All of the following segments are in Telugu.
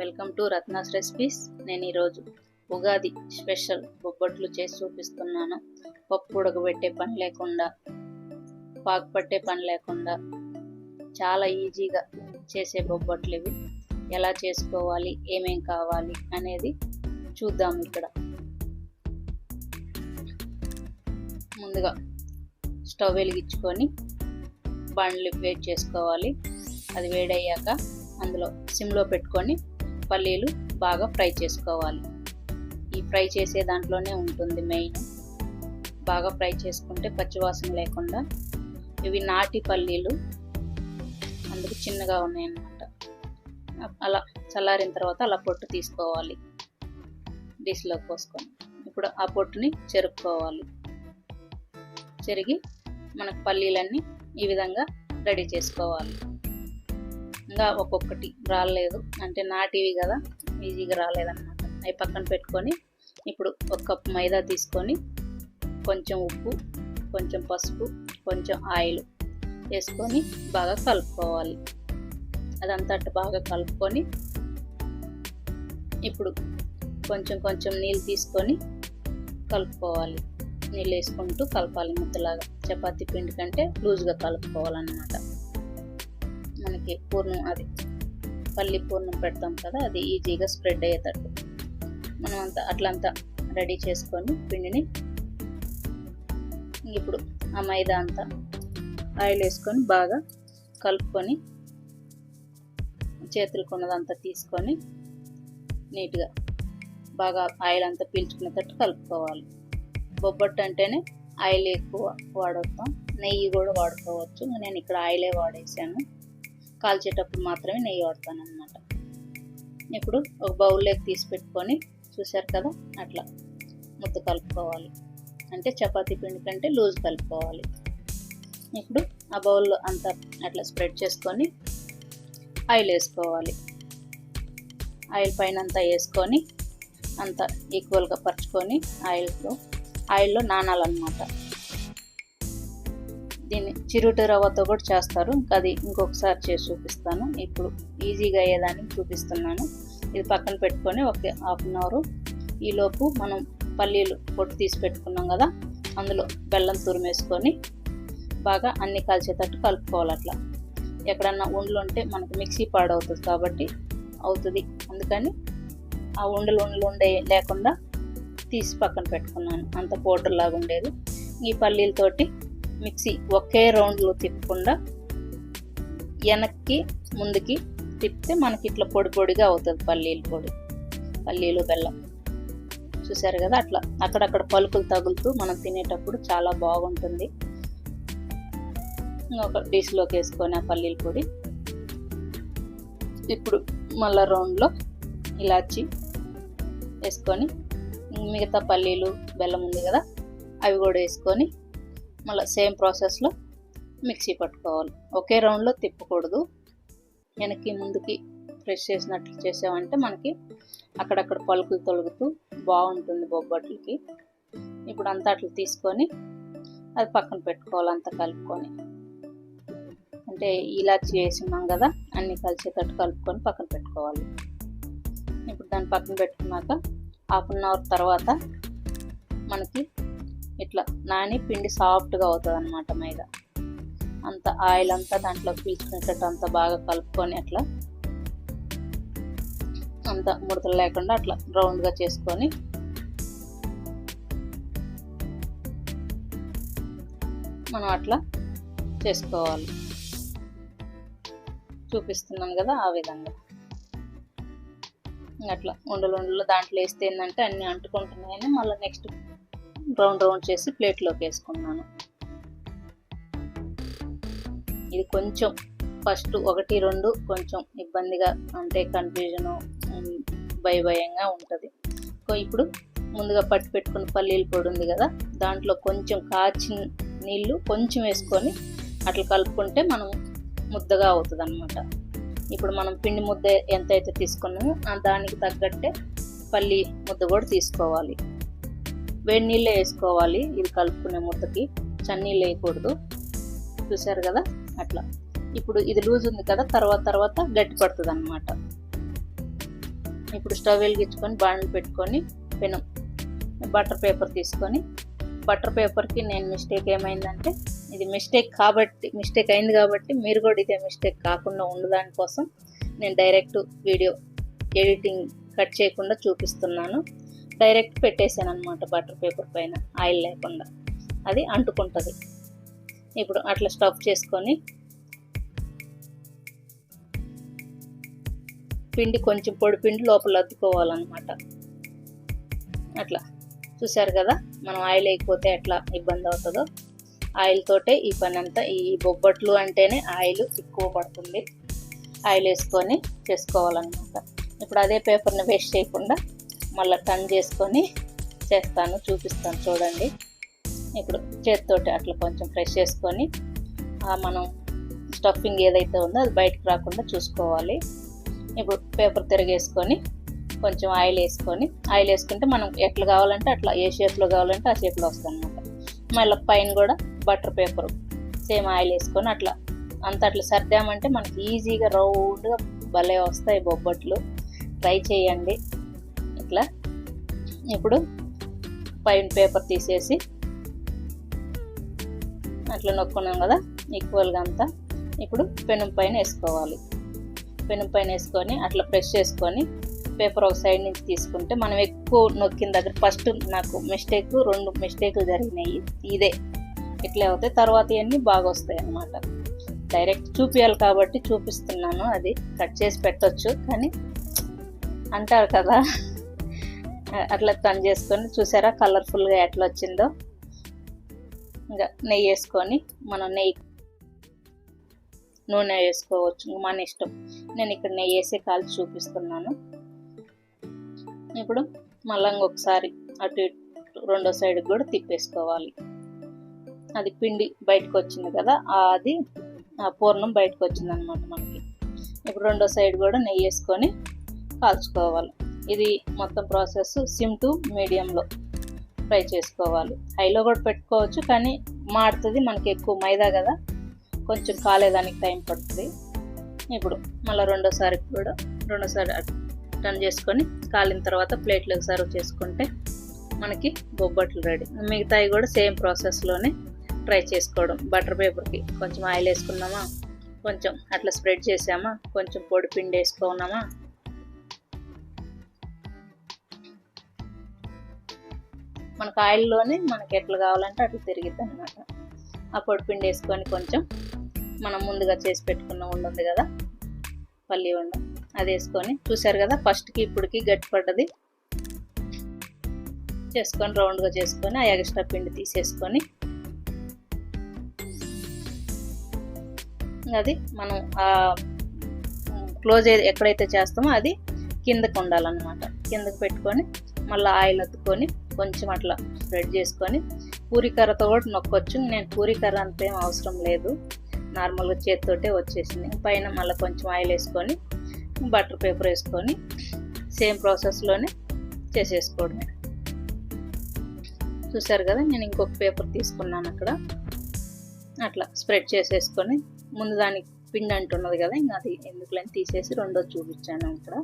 Welcome to Ratna's recipes. నేను ఈరోజు ఉగాది స్పెషల్ బొబ్బట్లు చేసి చూపిస్తున్నాను. పప్పు ఉడకబెట్టే పని లేకుండా పాకు పట్టే పని లేకుండా చాలా ఈజీగా చేసే బొబ్బట్లు ఇవి. ఎలా చేసుకోవాలి ఏమేం కావాలి అనేది చూద్దాం ఇక్కడ. ముందుగా స్టవ్ వెలిగించుకొని బండ్లు వేడి చేసుకోవాలి. అది వేడయ్యాక అందులో సిమ్లో పెట్టుకొని పల్లీలు బాగా ఫ్రై చేసుకోవాలి. ఈ ఫ్రై చేసే దాంట్లోనే ఉంటుంది మెయిన్. బాగా ఫ్రై చేసుకుంటే పచ్చివాసన లేకుండా ఇవి నాటి పల్లీలు అందుకు చిన్నగా ఉన్నాయన్నమాట. అలా చల్లారిన తర్వాత అలా పొట్టు తీసుకోవాలి. డిష్లో పోసుకొని ఇప్పుడు ఆ పొట్టుని చెరుపుకోవాలి. చెరిగి మనకు పల్లీలన్నీ ఈ విధంగా రెడీ చేసుకోవాలి. ఇంకా ఒక్కొక్కటి రాలేదు. అంటే నాటివి కదా ఈజీగా రాలేదన్నమాట. అవి పక్కన పెట్టుకొని ఇప్పుడు ఒక కప్పు మైదా తీసుకొని కొంచెం ఉప్పు కొంచెం పసుపు కొంచెం ఆయిల్ వేసుకొని బాగా కలుపుకోవాలి. అదంతా బాగా కలుపుకొని ఇప్పుడు కొంచెం కొంచెం నీళ్ళు తీసుకొని కలుపుకోవాలి. నీళ్ళు వేసుకుంటూ కలపాలి ముద్దలాగా. చపాతీ పిండి కంటే లూజ్గా కలుపుకోవాలన్నమాట. మనకి పూర్ణం అది పల్లి పూర్ణం పెడతాం కదా అది ఈజీగా స్ప్రెడ్ అయ్యేటట్టు. మనం అంతా అట్లంతా రెడీ చేసుకొని పిండిని ఇప్పుడు ఆ మైదా అంతా ఆయిల్ వేసుకొని బాగా కలుపుకొని చేతులకు ఉన్నదంతా తీసుకొని నీట్గా బాగా ఆయిల్ అంతా పీల్చుకునేటట్టు కలుపుకోవాలి. బొబ్బట్టు అంటేనే ఆయిల్ ఎక్కువ వాడతాం నెయ్యి కూడా వాడుకోవచ్చు. నేను ఇక్కడ ఆయిలే వాడేసాను. కాల్చేటప్పుడు మాత్రమే నెయ్యి వాడతాను అనమాట ఇప్పుడు ఒక బౌల్లోకి తీసి పెట్టుకొని చూశారు కదా అట్లా ముద్ద కలుపుకోవాలి. అంటే చపాతీ పిండి కంటే లూజ్ కలుపుకోవాలి. ఇప్పుడు ఆ బౌల్లో అంతా అట్లా స్ప్రెడ్ చేసుకొని ఆయిల్ వేసుకోవాలి. ఆయిల్ పైన అంతా వేసుకొని అంతా ఈక్వల్గా పరుచుకొని ఆయిల్లో ఆయిల్లో నానాలన్నమాట. దీన్ని చిరుటి రవ్వతో కూడా చేస్తారు. ఇంకా అది ఇంకొకసారి చేసి చూపిస్తాను. ఇప్పుడు ఈజీగా అయ్యేదానికి చూపిస్తున్నాను. ఇది పక్కన పెట్టుకొని ఒక హాఫ్ అన్ అవర్. ఈలోపు మనం పల్లీలు పొట్టు తీసి పెట్టుకున్నాం కదా అందులో బెల్లం తురిమేసుకొని బాగా అన్ని కలిసేటట్టు కలుపుకోవాలి అట్లా. ఎక్కడన్నా ఉండలు ఉంటే మనకు మిక్సీ పాడవుతుంది కాబట్టి అవుతుంది. అందుకని ఆ ఉండలు ఉండలు ఉండే లేకుండా తీసి పక్కన పెట్టుకున్నాను. అంత పౌడర్ లాగా ఉండేది. ఈ పల్లీలతోటి మిక్సీ ఒకే రౌండ్లో తిప్పకుండా వెనక్కి ముందుకి తిప్పితే మనకి ఇట్లా పొడి పొడిగా అవుతుంది పల్లీలు పొడి పల్లీలు బెల్లం. చూసారు కదా అట్లా. అక్కడక్కడ పలుకులు తగులుతూ మనం తినేటప్పుడు చాలా బాగుంటుంది. ఒక డిష్లోకి వేసుకొని ఆ పల్లీల పొడి. ఇప్పుడు మళ్ళా రౌండ్లో ఇలాచి వేసుకొని మిగతా పల్లీలు బెల్లం ఉంది కదా అవి కూడా వేసుకొని మళ్ళీ సేమ్ ప్రాసెస్లో మిక్సీ పట్టుకోవాలి. ఒకే రౌండ్లో తిప్పకూడదు. వెనక్కి ముందుకి ప్రెస్ చేసినట్లు చేసామంటే మనకి అక్కడక్కడ పలుకులు తొలుగుతూ బాగుంటుంది బొబ్బట్లకి. ఇప్పుడు అంతా అట్లా తీసుకొని అది పక్కన పెట్టుకోవాలి అంతా కలుపుకొని. అంటే ఇలాచి వేసినాం కదా అన్నీ కలిసేటట్టు కలుపుకొని పక్కన పెట్టుకోవాలి. ఇప్పుడు దాన్ని పక్కన పెట్టుకున్నాక హాఫ్ అన్ అవర్ తర్వాత మనకి ఇట్లా నాని పిండి సాఫ్ట్గా అవుతుంది అనమాట మైదా. అంత ఆయిల్ అంతా దాంట్లో పీల్చుకునేటట్టు అంత బాగా కలుపుకొని అట్లా అంత ముడతలు లేకుండా అట్లా రౌండ్గా చేసుకొని మనం అట్లా చేసుకోవాలి. చూపిస్తున్నాను కదా ఆ విధంగా. అట్లా ఉండలు ఉండలు దాంట్లో వేస్తే ఏంటంటే అన్నీ అంటుకుంటున్నాయని మళ్ళీ నెక్స్ట్ రౌండ్ రౌండ్ చేసి ప్లేట్లోకి వేసుకున్నాను. ఇది కొంచెం ఫస్ట్ ఒకటి రెండు కొంచెం ఇబ్బందిగా అంటే కన్ఫ్యూజను భయ భయంగా ఉంటుంది. ఇప్పుడు ముందుగా పట్టి పెట్టుకున్న పల్లీలు పొడి ఉంది కదా దాంట్లో కొంచెం కాచిన నీళ్ళు కొంచెం వేసుకొని అట్లా కలుపుకుంటే మనం ముద్దగా అవుతుంది అనమాట ఇప్పుడు మనం పిండి ముద్ద ఎంత అయితే తీసుకున్నామో దానికి తగ్గట్టే పల్లి ముద్ద కూడా తీసుకోవాలి. వేడి నీళ్ళే వేసుకోవాలి. ఇది కలుపుకునే ముద్దకి. చన్నీళ్ళు వేయకూడదు. చూసారు కదా? అట్లా. ఇప్పుడు ఇది లూజ్ ఉంది కదా? తర్వాత తర్వాత గట్టి పడుతుంది అనమాట ఇప్పుడు స్టవ్ వెలిగించుకొని బాణలు పెట్టుకొని పెనం. బటర్ పేపర్ తీసుకొని. బటర్ పేపర్కి నేను మిస్టేక్ ఏమైందంటే ఇది మిస్టేక్ కాబట్టి మిస్టేక్ అయింది కాబట్టి మీరు కూడా ఇదే మిస్టేక్ కాకుండా ఉండదాని కోసం నేను డైరెక్ట్ వీడియో ఎడిటింగ్ కట్ చేయకుండా చూపిస్తున్నాను. డైరెక్ట్ పెట్టేశాను అనమాట బటర్ పేపర్ పైన ఆయిల్ లేకుండా. అది అంటుకుంటుంది. ఇప్పుడు అట్లా స్టఫ్ చేసుకొని పిండి కొంచెం పొడి పిండి లోపల అద్దుకోవాలన్నమాట. అట్లా. చూసారు కదా మనం ఆయిల్ వేయకపోతే ఎట్లా ఇబ్బంది అవుతుందో? ఆయిల్ తోటే ఈ పని అంతా ఈ బొబ్బట్లు అంటేనే ఆయిల్ ఎక్కువ పడుతుంది. ఆయిల్ వేసుకొని చేసుకోవాలన్నమాట. ఇప్పుడు అదే పేపర్ని వేస్ట్ చేయకుండా మళ్ళీ టన్ చేసుకొని చేస్తాను చూపిస్తాను చూడండి. ఇప్పుడు చేతితోటి అట్లా కొంచెం ఫ్రెష్ చేసుకొని మనం స్టఫింగ్ ఏదైతే ఉందో అది బయటకు రాకుండా చూసుకోవాలి. ఇప్పుడు పేపర్ తిరిగేసుకొని కొంచెం ఆయిల్ వేసుకొని ఆయిల్ వేసుకుంటే మనం ఎట్లా కావాలంటే అట్లా ఏ షేప్లో కావాలంటే ఆ షేప్లో వస్తుంది అనమాట మళ్ళీ పైన కూడా బటర్ పేపర్ సేమ్ ఆయిల్ వేసుకొని అట్లా అంత అట్లా సర్దామంటే మనకి ఈజీగా రౌండ్గా భలే వస్తాయి బొబ్బట్లు. ట్రై చేయండి. ఇట్లా ఇప్పుడు పైన పేపర్ తీసేసి అట్లా నొక్కున్నాం కదా ఈక్వల్గా అంతా. ఇప్పుడు పెనం పైన వేసుకోవాలి. పెనం పైన వేసుకొని అట్లా ప్రెస్ చేసుకొని పేపర్ ఒక సైడ్ నుంచి తీసుకుంటే మనం ఎక్కువ నొక్కిన దగ్గర ఫస్ట్ నాకు మిస్టేక్ రెండు మిస్టేక్లు జరిగినాయి. ఇదే. ఇట్లా అవుతాయి తర్వాత ఇవన్నీ బాగా వస్తాయి అన్నమాట. డైరెక్ట్ చూపించాలి కాబట్టి చూపిస్తున్నాను. అది కట్ చేసి పెట్టచ్చు. కానీ అంటారు కదా అట్లా టర్న్ చేసుకొని చూసారా కలర్ఫుల్గా ఎట్లా వచ్చిందో? ఇంకా నెయ్యి వేసుకొని మనం నెయ్యి నూనె వేసుకోవచ్చు మన ఇష్టం. నేను ఇక్కడ నెయ్యి వేసి కాల్చి చూపిస్తున్నాను. ఇప్పుడు మళ్ళీ ఒకసారి అటు ఇటు రెండో సైడ్ కూడా తిప్పేసుకోవాలి. అది పిండి బయటకు వచ్చింది కదా అది ఆ పూర్ణం బయటకు వచ్చింది అనమాట మనకి. ఇప్పుడు రెండో సైడ్ కూడా నెయ్యి వేసుకొని కాల్చుకోవాలి. ఇది మొత్తం ప్రాసెస్ సిమ్ టు మీడియంలో ఫ్రై చేసుకోవాలి. హైలో కూడా పెట్టుకోవచ్చు కానీ మాడుతుంది. మనకి ఎక్కువ మైదా కదా కొంచెం కాలేదానికి టైం పడుతుంది. ఇప్పుడు మళ్ళీ రెండోసారి కూడా రెండోసారి టర్న్ చేసుకొని కాలిన తర్వాత ప్లేట్లోకి సర్వ్ చేసుకుంటే మనకి బొబ్బట్లు రెడీ. మిగతాయి కూడా సేమ్ ప్రాసెస్లోనే ట్రై చేసుకోవడం. బటర్ పేపర్కి కొంచెం ఆయిల్ వేసుకున్నామా కొంచెం అట్లా స్ప్రెడ్ చేసామా కొంచెం పొడి పిండి వేసుకున్నామా మనకు ఆయిల్లోనే మనకి ఎట్లా కావాలంటే అట్లా తిరిగిద్ది అనమాట ఆ పొడిపిండి వేసుకొని కొంచెం మనం ముందుగా చేసి పెట్టుకున్న ఉండుంది కదా పల్లి ఉండ అది వేసుకొని చూసారు కదా ఫస్ట్కి ఇప్పటికి గట్టి పడ్డది చేసుకొని రౌండ్గా చేసుకొని ఆ ఎక్స్ట్రా పిండి తీసేసుకొని అది మనం క్లోజ్ ఎక్కడైతే చేస్తామో అది కిందకు ఉండాలన్నమాట. కిందకు పెట్టుకొని మళ్ళీ ఆయిల్ అత్తుకొని కొంచెం అట్లా స్ప్రెడ్ చేసుకొని పూరికర్రతో కూడా నొక్కొచ్చు. నేను పూరికర్ర అంతేం అవసరం లేదు. నార్మల్గా చేతితోటే వచ్చేసింది. పైన మళ్ళీ కొంచెం ఆయిల్ వేసుకొని బటర్ పేపర్ వేసుకొని సేమ్ ప్రాసెస్లోనే చేసేసుకోవడమే. చూసారు కదా నేను ఇంకొక పేపర్ తీసుకున్నాను అక్కడ. అట్లా స్ప్రెడ్ చేసేసుకొని ముందు దానికి పిండి అంటున్నది కదా ఇంకా అది ఎందుకులని తీసేసి రెండో చూపించాను అక్కడ.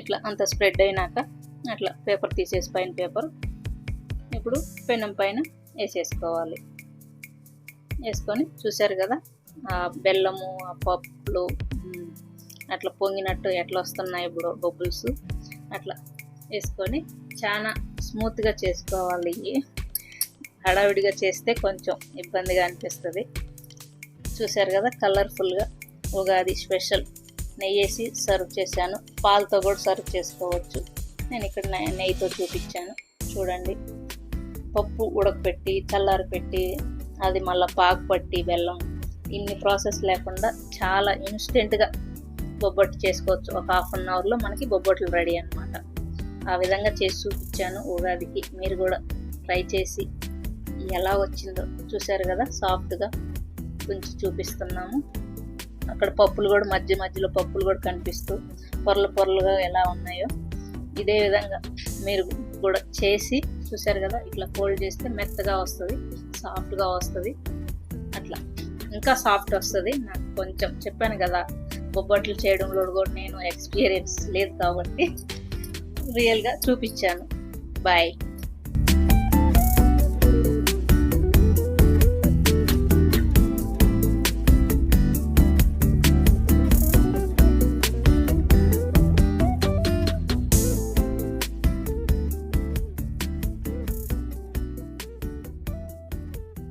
ఇట్లా అంత స్ప్రెడ్ అయినాక అట్లా పేపర్ తీసేసి పైన పేపర్. ఇప్పుడు పెనం పైన వేసేసుకోవాలి. వేసుకొని చూశారు కదా ఆ బెల్లము ఆ పప్పులు అట్లా పొంగినట్టు ఎట్లా వస్తున్నాయి ఇప్పుడు బబుల్స్. అట్లా వేసుకొని చాలా స్మూత్గా చేసుకోవాలి. హడావిడిగా చేస్తే కొంచెం ఇబ్బందిగా అనిపిస్తుంది. చూశారు కదా కలర్ఫుల్గా ఉగాది స్పెషల్. నెయ్యి వేసి సర్వ్ చేశాను. పాలతో కూడా సర్వ్ చేసుకోవచ్చు. నేను ఇక్కడ నెయ్యితో చూపించాను. చూడండి. పప్పు ఉడకపెట్టి చల్లారి పెట్టి అది మళ్ళీ పాకు పట్టి బెల్లం ఇన్ని ప్రాసెస్ లేకుండా చాలా ఇన్స్టెంట్గా బొబ్బట్లు చేసుకోవచ్చు. ఒక హాఫ్ అన్ అవర్లో మనకి బొబ్బట్లు రెడీ అనమాట ఆ విధంగా చేసి చూపించాను ఉగాదికి. మీరు కూడా ట్రై చేసి ఎలా వచ్చిందో చూశారు కదా? సాఫ్ట్గా కొంచెం చూపిస్తున్నాము. అక్కడ పప్పులు కూడా మధ్య మధ్యలో పప్పులు కూడా కనిపిస్తూ పొరలు పొరలుగా ఎలా ఉన్నాయో ఇదే విధంగా మీరు కూడా చేసి చూసారు కదా ఇట్లా ఫోల్డ్ చేస్తే మెత్తగా వస్తుంది సాఫ్ట్గా వస్తుంది అట్లా. ఇంకా సాఫ్ట్ వస్తుంది. నాకు కొంచెం చెప్పాను కదా బొబ్బట్లు చేయడంలో కూడా నేను ఎక్స్పీరియన్స్ లేదు కాబట్టి రియల్గా చూపించాను. బాయ్